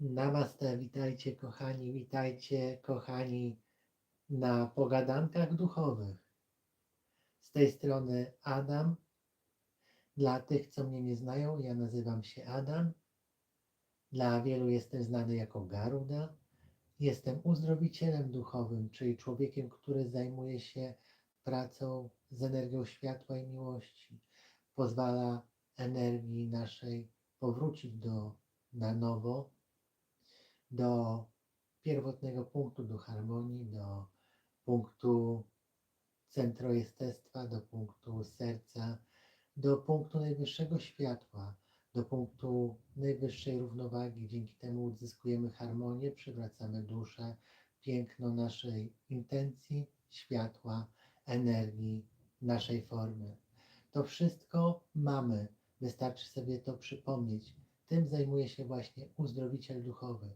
Namaste, witajcie kochani, witajcie kochani na pogadankach duchowych. Z tej strony Adam. Dla tych, co mnie nie znają, ja nazywam się Adam. Dla wielu jestem znany jako Garuda. Jestem uzdrowicielem duchowym, czyli człowiekiem, który zajmuje się pracą z energią światła i miłości. Pozwala energii naszej powrócić do na nowo, do pierwotnego punktu, do harmonii, do punktu centroestestwa, do punktu serca, do punktu najwyższego światła, do punktu najwyższej równowagi. Dzięki temu uzyskujemy harmonię, przywracamy duszę, piękno naszej intencji, światła, energii, naszej formy. To wszystko mamy, wystarczy sobie to przypomnieć. Tym zajmuje się właśnie uzdrowiciel duchowy.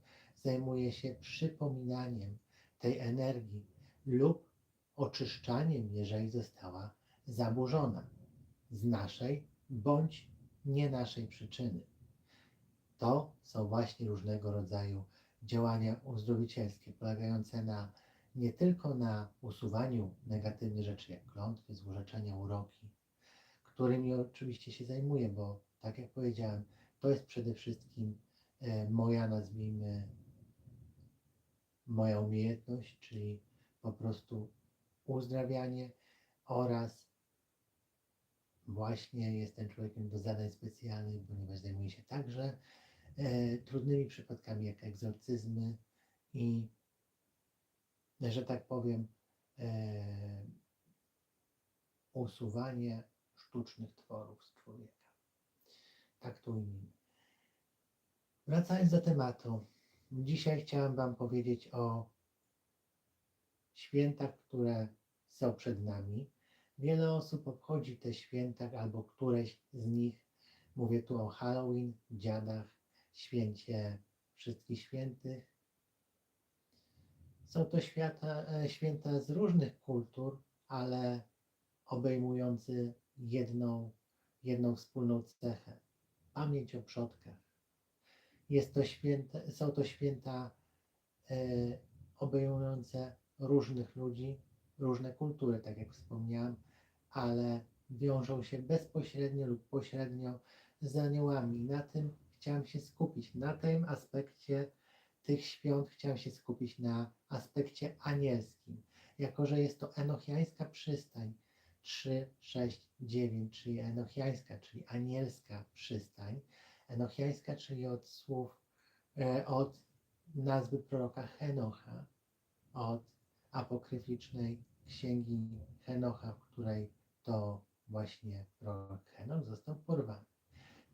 Zajmuje się przypominaniem tej energii lub oczyszczaniem, jeżeli została zaburzona z naszej bądź nie naszej przyczyny. To są właśnie różnego rodzaju działania uzdrowicielskie, polegające na nie tylko na usuwaniu negatywnych rzeczy, jak klątwy, złorzeczenia, uroki, którymi oczywiście się zajmuję, bo tak jak powiedziałem, to jest przede wszystkim e, moja, nazwijmy, moja umiejętność, czyli po prostu uzdrawianie oraz właśnie jestem człowiekiem do zadań specjalnych, ponieważ zajmuję się także e, trudnymi przypadkami jak egzorcyzmy i, że tak powiem, e, usuwanie sztucznych tworów z człowieka. Tak to ujmijmy. Wracając do tematu, dzisiaj chciałem Wam powiedzieć o świętach, które są przed nami. Wiele osób obchodzi te święta albo któreś z nich. Mówię tu o Halloween, dziadach, święcie wszystkich świętych. Są to święta, e, święta z różnych kultur, ale obejmujące jedną, jedną wspólną cechę pamięć o przodkach. Jest to święta, są to święta e, obejmujące różnych ludzi, różne kultury, tak jak wspomniałem, ale wiążą się bezpośrednio lub pośrednio z aniołami. Na tym chciałem się skupić. Na tym aspekcie tych świąt chciałem się skupić na aspekcie anielskim. Jako, że jest to enochiańska przystań, 3, 6, 9, czyli enochiańska, czyli anielska przystań. Enochiańska, czyli od słów, e, od nazwy proroka Henocha, od apokryficznej księgi Henocha, w której to właśnie prorok Henoch został porwany.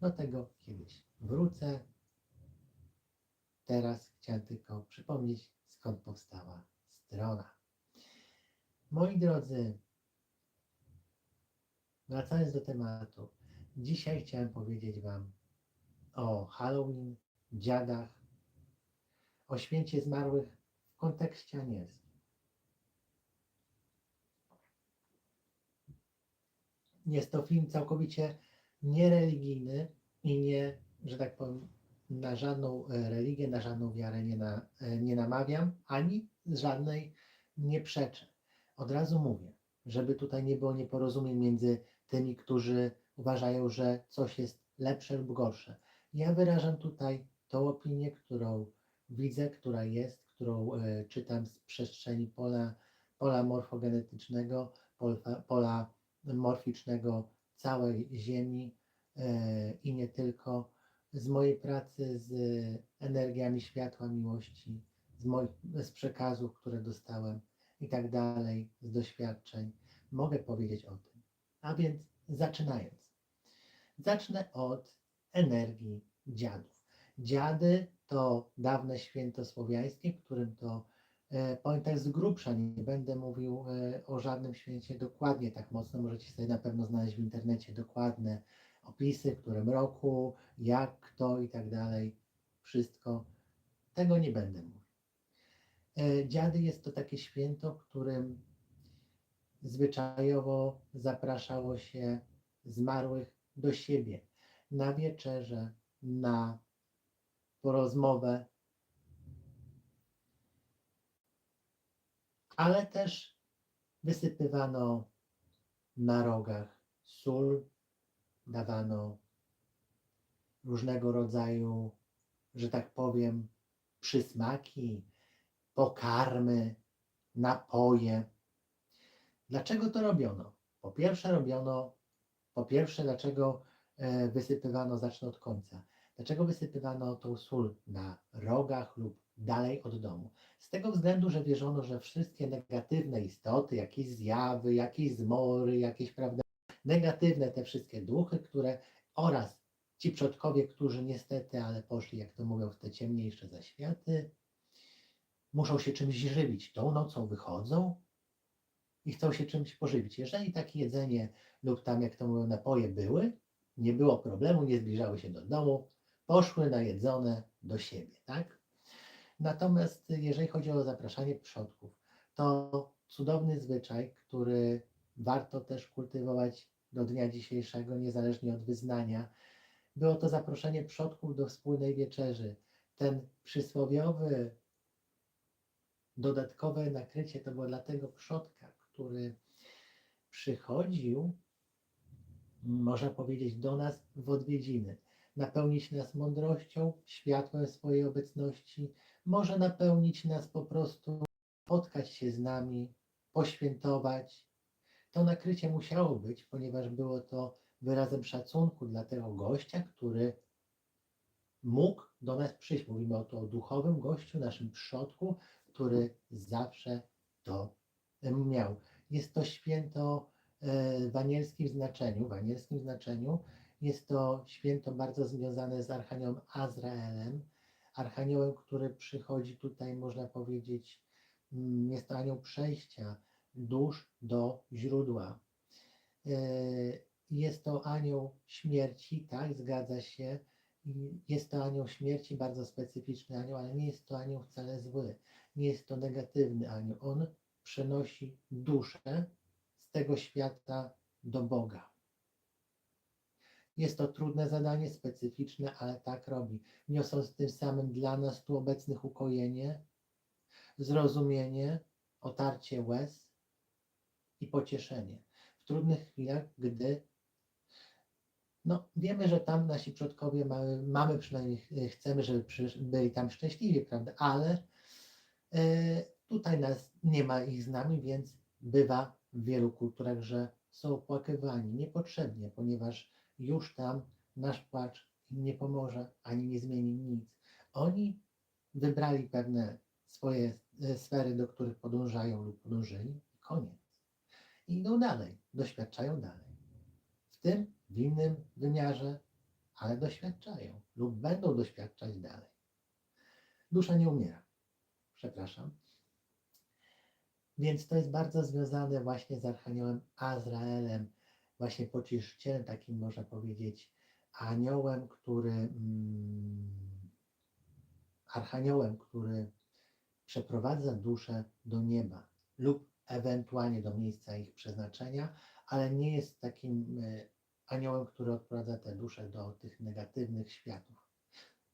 Do tego kiedyś wrócę. Teraz chciałem tylko przypomnieć, skąd powstała strona. Moi drodzy, Wracając do tematu, dzisiaj chciałem powiedzieć Wam o Halloween, dziadach, o święcie zmarłych w kontekście anielskim. Jest to film całkowicie niereligijny i nie, że tak powiem, na żadną e, religię, na żadną wiarę nie, na, e, nie namawiam, ani żadnej nie przeczę. Od razu mówię, żeby tutaj nie było nieporozumień między tymi, którzy uważają, że coś jest lepsze lub gorsze. Ja wyrażam tutaj tą opinię, którą widzę, która jest, którą e, czytam z przestrzeni pola, pola morfogenetycznego, pola, morficznego całej Ziemi e, i nie tylko, z mojej pracy z energiami światła, miłości, z, moich, z przekazów, które dostałem i tak dalej, z doświadczeń. Mogę powiedzieć o tym. A więc zaczynając. Zacznę od energii dziadów. Dziady to dawne święto słowiańskie, w którym to e, powiem tak z grubsza, nie będę mówił e, o żadnym święcie dokładnie tak mocno, możecie sobie na pewno znaleźć w internecie dokładne opisy, w którym roku, jak, kto i tak dalej, wszystko. Tego nie będę mówił. E, dziady jest to takie święto, w którym zwyczajowo zapraszało się zmarłych do siebie na wieczerze, na porozmowę, ale też wysypywano na rogach sól, dawano różnego rodzaju, że tak powiem, przysmaki, pokarmy, napoje. Dlaczego to robiono? Po pierwsze robiono, po pierwsze dlaczego e, wysypywano, zacznę od końca dlaczego wysypywano tą sól na rogach lub dalej od domu? Z tego względu, że wierzono, że wszystkie negatywne istoty, jakieś zjawy, jakieś zmory, jakieś, prawda, negatywne te wszystkie duchy, które oraz ci przodkowie, którzy niestety, ale poszli, jak to mówią, w te ciemniejsze zaświaty, muszą się czymś żywić. Tą nocą wychodzą i chcą się czymś pożywić. Jeżeli takie jedzenie lub tam, jak to mówią, napoje były, nie było problemu, nie zbliżały się do domu, poszły najedzone do siebie, tak? Natomiast jeżeli chodzi o zapraszanie przodków, to cudowny zwyczaj, który warto też kultywować do dnia dzisiejszego, niezależnie od wyznania, było to zaproszenie przodków do wspólnej wieczerzy. Ten przysłowiowy dodatkowe nakrycie to było dla tego przodka, który przychodził, można powiedzieć, do nas w odwiedziny, napełnić nas mądrością, światłem swojej obecności, może napełnić nas po prostu, spotkać się z nami, poświętować. To nakrycie musiało być, ponieważ było to wyrazem szacunku dla tego gościa, który mógł do nas przyjść. Mówimy o to o duchowym gościu, naszym przodku, który zawsze to miał. Jest to święto e, w anielskim znaczeniu, w anielskim znaczeniu jest to święto bardzo związane z Archaniołem Azraelem, Archaniołem, który przychodzi tutaj, można powiedzieć, mm, jest to anioł przejścia dusz do źródła. E, Jest to anioł śmierci, tak, zgadza się. Jest to anioł śmierci, bardzo specyficzny anioł, ale nie jest to anioł wcale zły. Nie jest to negatywny anioł. On przenosi duszę z tego świata do Boga. Jest to trudne zadanie, specyficzne, ale tak robi. Niosą z tym samym dla nas tu obecnych ukojenie, zrozumienie, otarcie łez i pocieszenie. W trudnych chwilach, gdy no, wiemy, że tam nasi przodkowie mamy, mamy przynajmniej, e, chcemy, żeby byli tam szczęśliwi, prawda? Ale e, tutaj nas nie ma ich z nami, więc bywa w wielu kulturach, że są opłakywani niepotrzebnie, ponieważ już tam nasz płacz im nie pomoże ani nie zmieni nic. Oni wybrali pewne swoje e, sfery, do których podążają lub podążyli i koniec. I idą dalej, doświadczają dalej. W tym, w innym wymiarze, ale doświadczają lub będą doświadczać dalej. Dusza nie umiera. Przepraszam. Więc to jest bardzo związane właśnie z Archaniołem Azraelem, właśnie pocieszycielem, takim można powiedzieć, aniołem, który, mm, archaniołem, który przeprowadza duszę do nieba lub ewentualnie do miejsca ich przeznaczenia, ale nie jest takim e, aniołem, który odprowadza te dusze do tych negatywnych światów.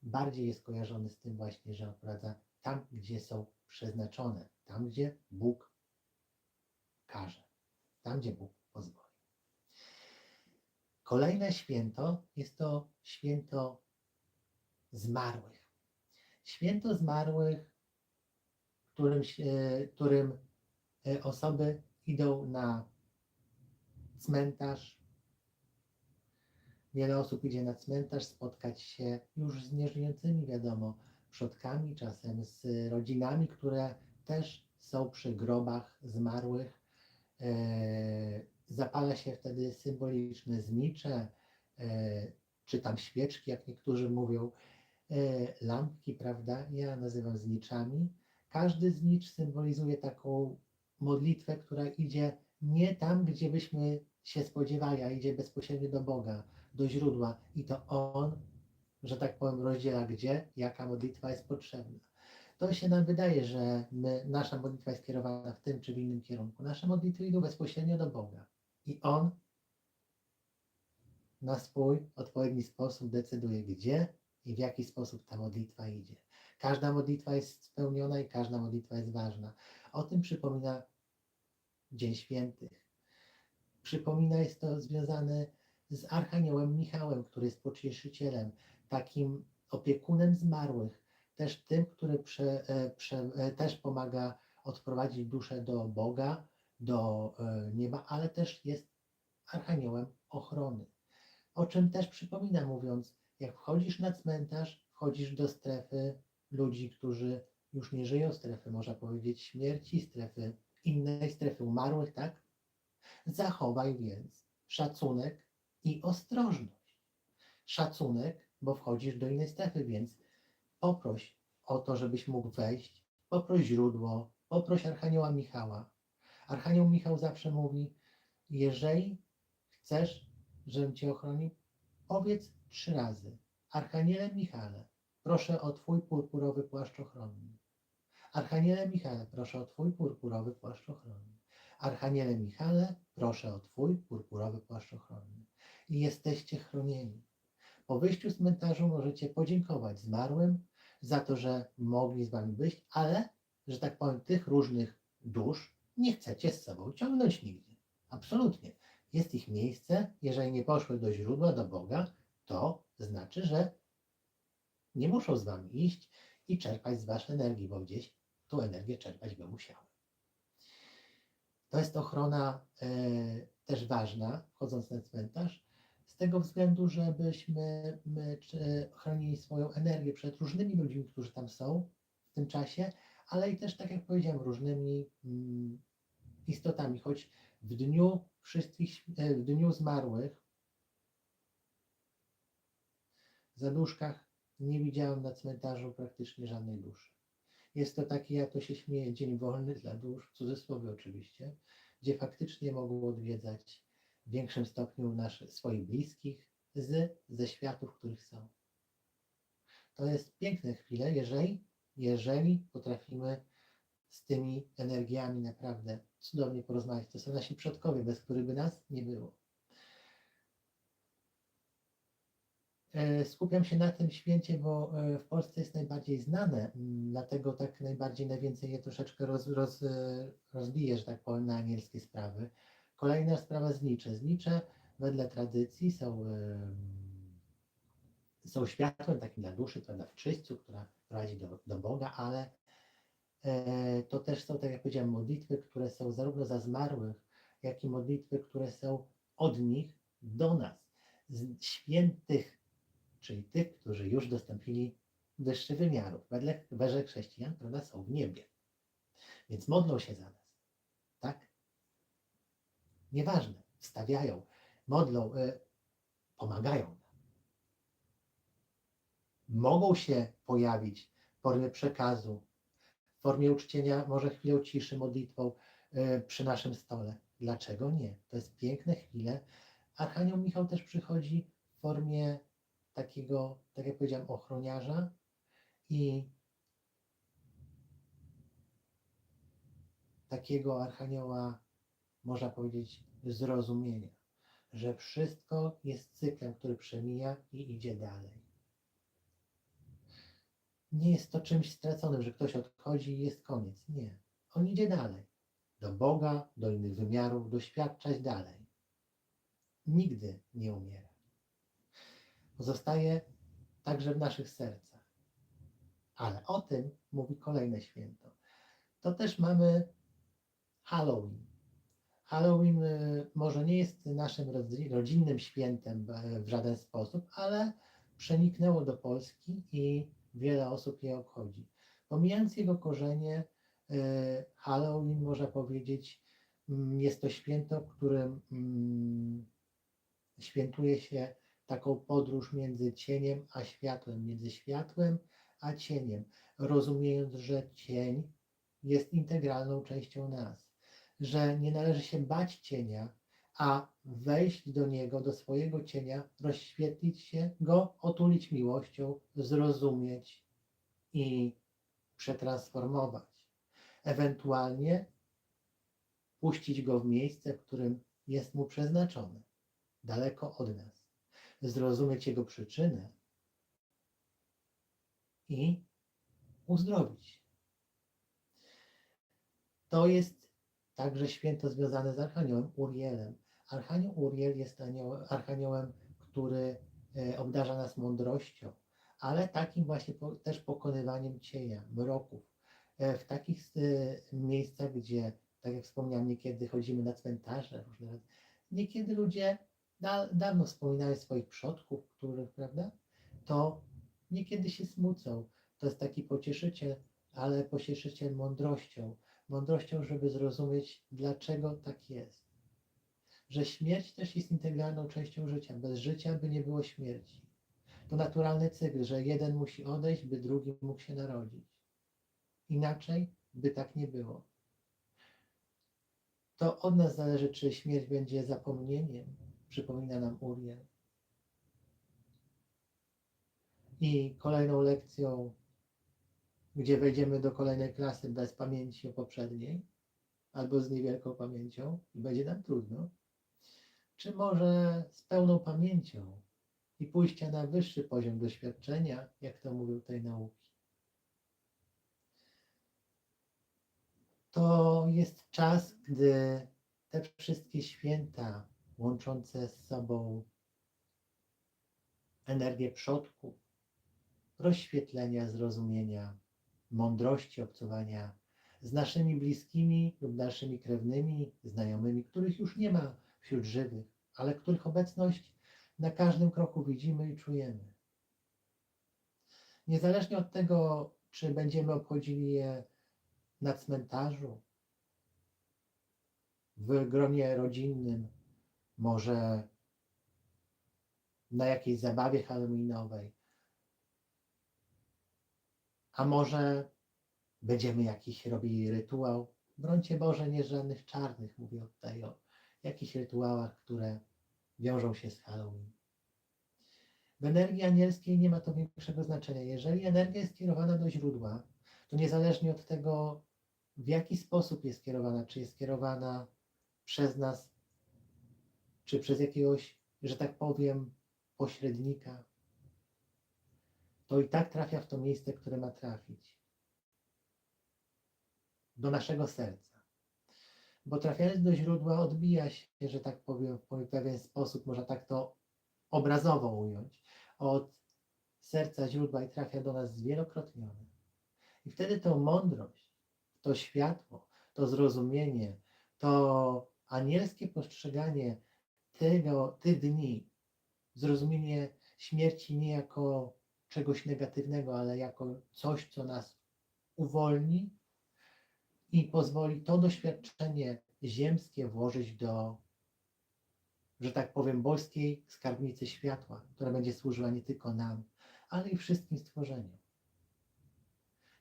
Bardziej jest kojarzony z tym właśnie, że odprowadza tam, gdzie są przeznaczone, tam, gdzie Bóg każe, tam, gdzie Bóg pozwoli. Kolejne święto jest to święto zmarłych. Święto zmarłych, którym, którym e, osoby idą na cmentarz. Wiele osób idzie na cmentarz spotkać się już z nieżyjącymi, wiadomo, przodkami, czasem z rodzinami, które też są przy grobach zmarłych. Zapala się wtedy symboliczne znicze, e, czy tam świeczki, jak niektórzy mówią, e, lampki, prawda? Ja nazywam zniczami. Każdy znicz symbolizuje taką modlitwę, która idzie nie tam, gdzie byśmy się spodziewali, a idzie bezpośrednio do Boga, do źródła. I to On, że tak powiem, rozdziela gdzie, jaka modlitwa jest potrzebna. To się nam wydaje, że my, nasza modlitwa jest kierowana w tym czy w innym kierunku. Nasze modlitwy idą bezpośrednio do Boga. I On na swój odpowiedni sposób decyduje, gdzie i w jaki sposób ta modlitwa idzie. Każda modlitwa jest spełniona i każda modlitwa jest ważna. O tym przypomina Dzień Świętych. Przypomina, jest to związane z Archaniołem Michałem, który jest pocieszycielem, takim opiekunem zmarłych, też tym, który prze, e, prze, e, też pomaga odprowadzić duszę do Boga, do e, nieba, ale też jest Archaniołem ochrony. O czym też przypomina, mówiąc, jak wchodzisz na cmentarz, wchodzisz do strefy ludzi, którzy już nie żyją, strefy, można powiedzieć, śmierci, strefy innej strefy umarłych, tak? Zachowaj więc szacunek i ostrożność. Szacunek, bo wchodzisz do innej strefy, więc poproś o to, żebyś mógł wejść, poproś źródło, poproś Archanioła Michała. Archanioł Michał zawsze mówi, jeżeli chcesz, żebym Cię ochronił, powiedz trzy razy. Archaniele Michale, proszę o Twój purpurowy płaszcz ochronny. Archaniele Michale, proszę o Twój purpurowy płaszcz ochronny. Archaniele Michale, proszę o Twój purpurowy płaszcz ochronny. I jesteście chronieni. Po wyjściu z cmentarzu możecie podziękować zmarłym za to, że mogli z Wami być, ale, że tak powiem, tych różnych dusz nie chcecie z sobą ciągnąć nigdy. Absolutnie. Jest ich miejsce, jeżeli nie poszły do źródła, do Boga, to znaczy, że nie muszą z Wami iść i czerpać z Waszej energii, bo gdzieś tą energię czerpać by musiały. To jest ochrona e, też ważna, wchodząc na cmentarz, z tego względu, żebyśmy my, czy, chronili swoją energię przed różnymi ludźmi, którzy tam są w tym czasie, ale i też, tak jak powiedziałem, różnymi mm, istotami, choć w dniu wszystkich, e, w dniu zmarłych zaduszkach nie widziałem na cmentarzu praktycznie żadnej duszy. Jest to taki, jak to się śmieje, dzień wolny dla dusz, w cudzysłowie oczywiście, gdzie faktycznie mogą odwiedzać w większym stopniu nasze, swoich bliskich z, ze światów, w których są. To jest piękne chwile, jeżeli, jeżeli potrafimy z tymi energiami naprawdę cudownie porozmawiać. To są nasi przodkowie, bez których by nas nie było. E, Skupiam się na tym święcie, bo e, w Polsce jest najbardziej znane, dlatego tak najbardziej, najwięcej je troszeczkę roz, roz, e, rozbiję, że tak powiem, na anielskie sprawy. Kolejna sprawa znicze. Znicze wedle tradycji są, są światłem takim dla duszy, to na wczyśćcu, która prowadzi do, do Boga, ale to też są, tak jak powiedziałem, modlitwy, które są zarówno za zmarłych, jak i modlitwy, które są od nich do nas, z świętych, czyli tych, którzy już dostąpili wyższych wymiarów. Wedle, wedle chrześcijan, prawda, są w niebie. Więc modlą się za nas. Tak? Nieważne, wstawiają, modlą, y, pomagają nam. Mogą się pojawić w formie przekazu, formie uczczenia, może chwilą ciszy, modlitwą y, przy naszym stole. Dlaczego nie? To jest piękne chwile. Archanioł Michał też przychodzi w formie takiego, tak jak powiedziałem, ochroniarza i takiego archanioła, można powiedzieć, zrozumienia, że wszystko jest cyklem, który przemija i idzie dalej. Nie jest to czymś straconym, że ktoś odchodzi i jest koniec. Nie. On idzie dalej. Do Boga, do innych wymiarów, doświadczać dalej. Nigdy nie umiera. Pozostaje także w naszych sercach. Ale o tym mówi kolejne święto. To też mamy Halloween. Halloween y, może nie jest naszym rodzi- rodzinnym świętem e, w żaden sposób, ale przeniknęło do Polski i wiele osób je obchodzi. Pomijając jego korzenie, y, Halloween, można powiedzieć, mm, jest to święto, w którym mm, świętuje się taką podróż między cieniem a światłem, między światłem a cieniem, rozumiejąc, że cień jest integralną częścią nas, że nie należy się bać cienia, a wejść do niego, do swojego cienia, rozświetlić się go, otulić miłością, zrozumieć i przetransformować. Ewentualnie puścić go w miejsce, w którym jest mu przeznaczone, daleko od nas zrozumieć jego przyczynę i uzdrowić. To jest także święto związane z Archaniołem Urielem. Archanioł Uriel jest aniołem, archaniołem, który e, obdarza nas mądrością, ale takim właśnie też pokonywaniem cienia, mroków. E, w takich e, miejscach, gdzie, tak jak wspomniałem, niekiedy chodzimy na cmentarze, różne, niekiedy ludzie da, dawno wspominają swoich przodków, których, prawda, to niekiedy się smucą. To jest taki pocieszyciel, ale pocieszyciel mądrością. Mądrością, żeby zrozumieć, dlaczego tak jest. Że śmierć też jest integralną częścią życia. Bez życia by nie było śmierci. To naturalny cykl, że jeden musi odejść, by drugi mógł się narodzić. Inaczej by tak nie było. To od nas zależy, czy śmierć będzie zapomnieniem, przypomina nam Uriel. I kolejną lekcją, gdzie wejdziemy do kolejnej klasy bez pamięci o poprzedniej, albo z niewielką pamięcią, i będzie nam trudno, czy może z pełną pamięcią i pójścia na wyższy poziom doświadczenia, jak to mówią tej nauki. To jest czas, gdy te wszystkie święta łączące z sobą energię przodków, rozświetlenia, zrozumienia, mądrości, obcowania z naszymi bliskimi lub naszymi krewnymi, znajomymi, których już nie ma wśród żywych, ale których obecność na każdym kroku widzimy i czujemy. Niezależnie od tego, czy będziemy obchodzili je na cmentarzu, w gronie rodzinnym, może na jakiejś zabawie halloweenowej, a może będziemy jakiś robili rytuał. Brońcie Boże, nie żadnych czarnych, mówię tutaj o jakichś rytuałach, które wiążą się z Halloween. W energii anielskiej nie ma to większego znaczenia. Jeżeli energia jest kierowana do źródła, to niezależnie od tego, w jaki sposób jest kierowana, czy jest kierowana przez nas, czy przez jakiegoś, że tak powiem, pośrednika, to i tak trafia w to miejsce, które ma trafić. Do naszego serca. Bo trafiając do źródła odbija się, że tak powiem, w pewien sposób, można tak to obrazowo ująć, od serca źródła i trafia do nas zwielokrotnione. I wtedy to mądrość, to światło, to zrozumienie, to anielskie postrzeganie tego, tych dni, zrozumienie śmierci nie jako czegoś negatywnego, ale jako coś, co nas uwolni i pozwoli to doświadczenie ziemskie włożyć do, że tak powiem, boskiej skarbnicy światła, która będzie służyła nie tylko nam, ale i wszystkim stworzeniom.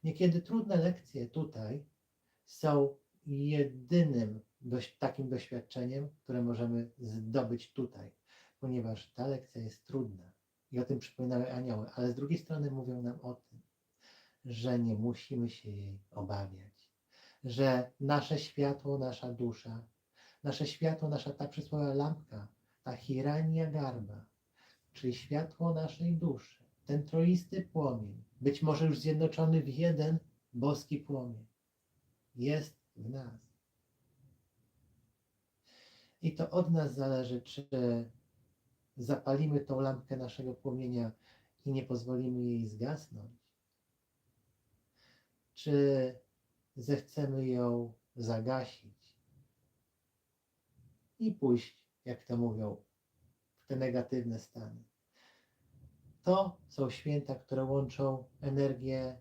Niekiedy trudne lekcje tutaj są jedynym dość, takim doświadczeniem, które możemy zdobyć tutaj, ponieważ ta lekcja jest trudna i o tym przypominały anioły, ale z drugiej strony mówią nam o tym, że nie musimy się jej obawiać, że nasze światło, nasza dusza, nasze światło, nasza ta przysłowia lampka, ta hirania garba, czyli światło naszej duszy, ten troisty płomień, być może już zjednoczony w jeden boski płomień, jest w nas. I to od nas zależy, czy zapalimy tą lampkę naszego płomienia i nie pozwolimy jej zgasnąć, czy zechcemy ją zagasić i pójść, jak to mówią, w te negatywne stany. To są święta, które łączą energię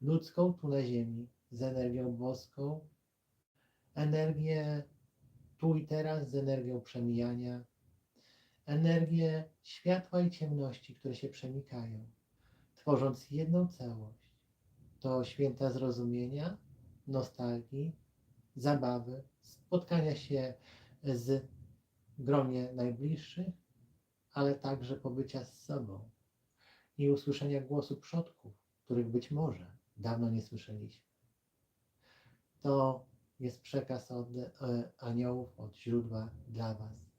ludzką tu na ziemi z energią boską, energię tu i teraz z energią przemijania, energię światła i ciemności, które się przenikają, tworząc jedną całość. To święta zrozumienia, nostalgii, zabawy, spotkania się z gronie najbliższych, ale także pobycia z sobą i usłyszenia głosu przodków, których być może dawno nie słyszeliśmy. To jest przekaz od e, aniołów, od źródła dla Was.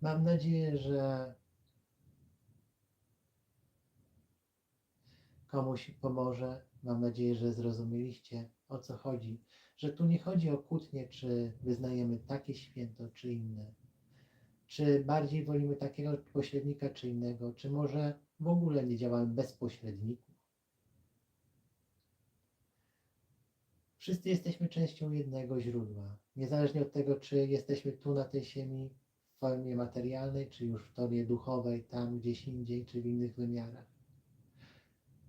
Mam nadzieję, że komuś pomoże. Mam nadzieję, że zrozumieliście o co chodzi, że tu nie chodzi o kłótnie, czy wyznajemy takie święto, czy inne, czy bardziej wolimy takiego pośrednika, czy innego, czy może w ogóle nie działamy bez pośredników. Wszyscy jesteśmy częścią jednego źródła, niezależnie od tego, czy jesteśmy tu na tej ziemi w formie materialnej, czy już w formie duchowej, tam gdzieś indziej, czy w innych wymiarach.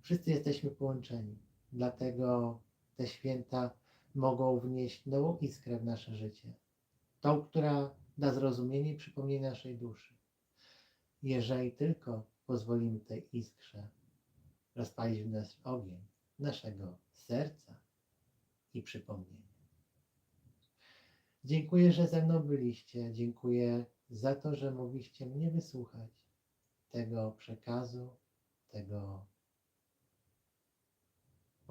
Wszyscy jesteśmy połączeni, dlatego te święta mogą wnieść nową iskrę w nasze życie. Tą, która da zrozumienie i przypomnienie naszej duszy. Jeżeli tylko pozwolimy tej iskrze rozpalić w nas ogień naszego serca i przypomnienia. Dziękuję, że ze mną byliście. Dziękuję za to, że mogliście mnie wysłuchać tego przekazu, tego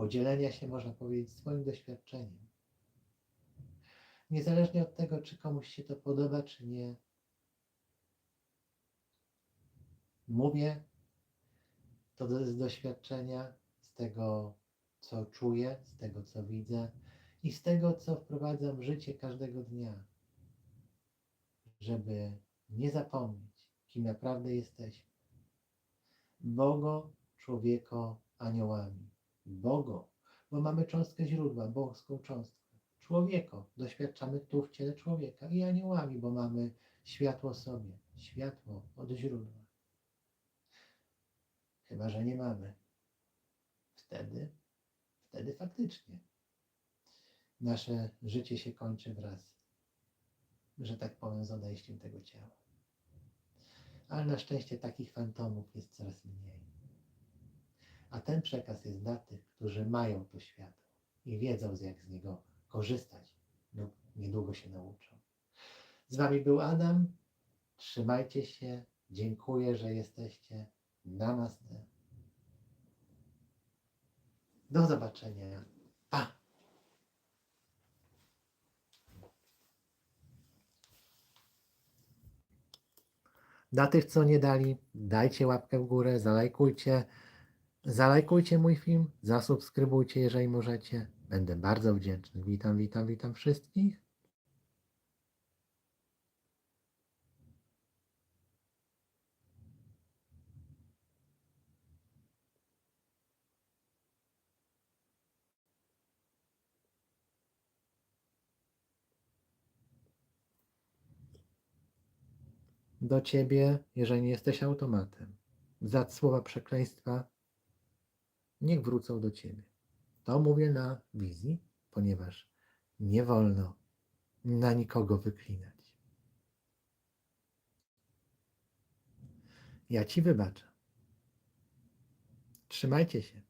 podzielenia się, można powiedzieć, swoim doświadczeniem. Niezależnie od tego, czy komuś się to podoba, czy nie, mówię to z doświadczenia, z tego, co czuję, z tego, co widzę i z tego, co wprowadzam w życie każdego dnia, żeby nie zapomnieć, kim naprawdę jesteśmy. Bogo, człowieko, aniołami. Bogo, bo mamy cząstkę źródła, boską cząstkę. Człowieko, doświadczamy tu w ciele człowieka i aniołami, bo mamy światło sobie, światło od źródła. Chyba, że nie mamy. Wtedy, wtedy faktycznie nasze życie się kończy wraz, że tak powiem, z odejściem tego ciała. Ale na szczęście takich fantomów jest coraz mniej. A ten przekaz jest dla tych, którzy mają to światło i wiedzą, jak z niego korzystać lub niedługo się nauczą. Z Wami był Adam. Trzymajcie się. Dziękuję, że jesteście. Namaste. Do zobaczenia. Pa! Dla tych, co nie dali, dajcie łapkę w górę, zalajkujcie. Zalajkujcie mój film, zasubskrybujcie, jeżeli możecie. Będę bardzo wdzięczny. Witam, witam, witam wszystkich. Do ciebie, jeżeli nie jesteś automatem. Za słowa przekleństwa niech wrócą do ciebie. To mówię na wizji, ponieważ nie wolno na nikogo wyklinać. Ja ci wybaczę. Trzymajcie się.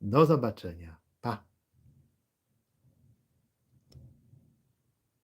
Do zobaczenia.